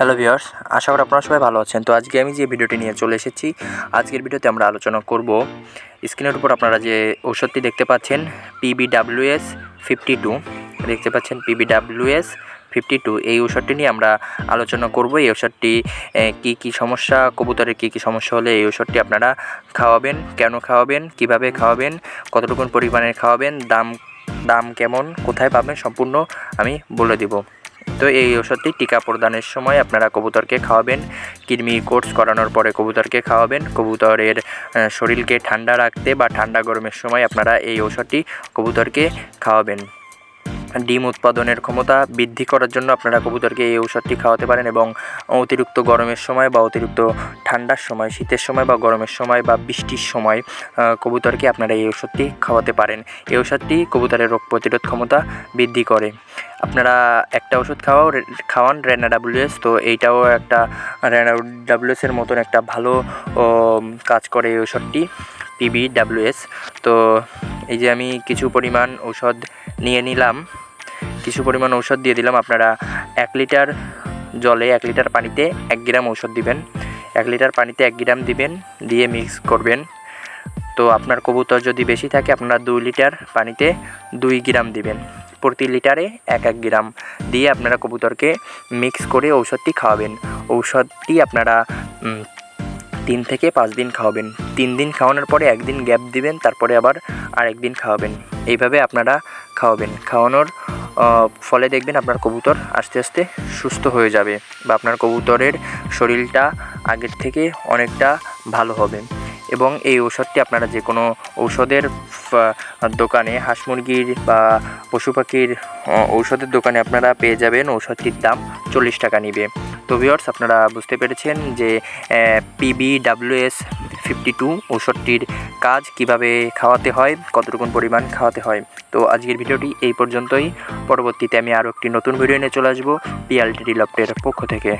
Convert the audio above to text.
Hello viewers, আশা করি আপনারা সবাই ভালো আছেন। তো আজকে আমি যে ভিডিওটি নিয়ে চলে এসেছি, আজকের ভিডিওতে আমরা আলোচনা করব স্ক্রিনের উপর আপনারা যে ঔষধটি দেখতে পাচ্ছেন পিবিডাব্লিউএস ফিফটি টু দেখতে পাচ্ছেন পিবিডাব্লিউএস ফিফটি টু এই ঔষধটি নিয়ে আমরা আলোচনা করব। এই ঔষধটি কী কী সমস্যা, কবুতরের কী কী সমস্যা হলে এই ঔষধটি আপনারা খাওয়াবেন, কেন খাওয়াবেন, কীভাবে খাওয়াবেন কতটুকু পরিমাণে খাওয়াবেন, দাম দাম কেমন, কোথায় পাবেন, সম্পূর্ণ আমি বলে দিব। তো এই ওষুধটি টিকা প্রদানের সময় আপনারা কবুতরকে খাওয়াবেন, কৃমি কোর্স করানোর পরে কবুতরকে খাওয়াবেন। কবুতরের শরীরকে ঠান্ডা রাখতে বা ঠান্ডা গরমের সময় আপনারা এই ওষুধটি কবুতরকে খাওয়াবেন। ডিম উৎপাদনের ক্ষমতা বৃদ্ধি করার জন্য আপনারা কবুতরকে এই ঔষধটি খাওয়াতে পারেন এবং অতিরিক্ত গরমের সময় বা অতিরিক্ত ঠান্ডার সময়, শীতের সময় বা গরমের সময় বা বৃষ্টির সময় কবুতরকে আপনারা এই ওষুধটি খাওয়াতে পারেন। এই ওষুধটি কবুতরের রোগ প্রতিরোধ ক্ষমতা বৃদ্ধি করে। আপনারা একটা ওষুধ খাওয়াও খাওয়ান রেনা ডাব্লিউএস তো এইটাও একটা রেনা ডাব্লিউএস এর মতন একটা ভালো কাজ করে এই ওষুধটি পিবি ডাব্লিউএস তো এই যে আমি কিছু পরিমাণ ঔষধ নিয়ে নিলাম। কিছু পরিমাণ ঔষধ দিয়ে দিলাম। আপনারা এক লিটার জলে এক লিটার পানিতে এক গ্রাম ঔষধ দিবেন। এক লিটার পানিতে এক গ্রাম দিবেন, দিয়ে মিক্স করবেন। তো আপনার কবুতর যদি বেশি থাকে, আপনারা দুই লিটার পানিতে দুই গ্রাম দিবেন। প্রতি লিটারে এক এক গ্রাম দিয়ে আপনারা কবুতরকে মিক্স করে ঔষধটি খাওয়াবেন। ঔষধটি আপনারা তিন থেকে পাঁচ দিন খাওয়াবেন। তিন দিন খাওয়ানোর পরে একদিন গ্যাপ দিবেন, তারপরে আবার আরেক দিন খাওয়াবেন। এইভাবে আপনারা খাওয়াবেন। খাওয়ানোর ফলে দেখবেন আপনার কবুতর আস্তে আস্তে সুস্থ হয়ে যাবে বা আপনার কবুতরের শরীরটা আগের থেকে অনেকটা ভালো হবে। এবং এই ঔষধটি আপনারা যে কোনো ঔষধের দোকানে, হাঁস মুরগির বা পশু পাখির ঔষধের দোকানে আপনারা পেয়ে যাবেন ঔষধটির দাম চল্লিশ টাকা নিবে। তো ভিওর্স আপনারা বুঝতে পেরেছেন যে পিবি ডাব্লিউএস ফিফটি টু ঔষধটির কাজ কীভাবে খাওয়াতে হয় কতটুকু পরিমাণ খাওয়াতে হয়। তো আজকের ভিডিওটি এই পর্যন্তই। পরবর্তীতে আমি আরও একটি নতুন ভিডিও নিয়ে চলে আসব পিএলটি ডিলপ্টের পক্ষ থেকে।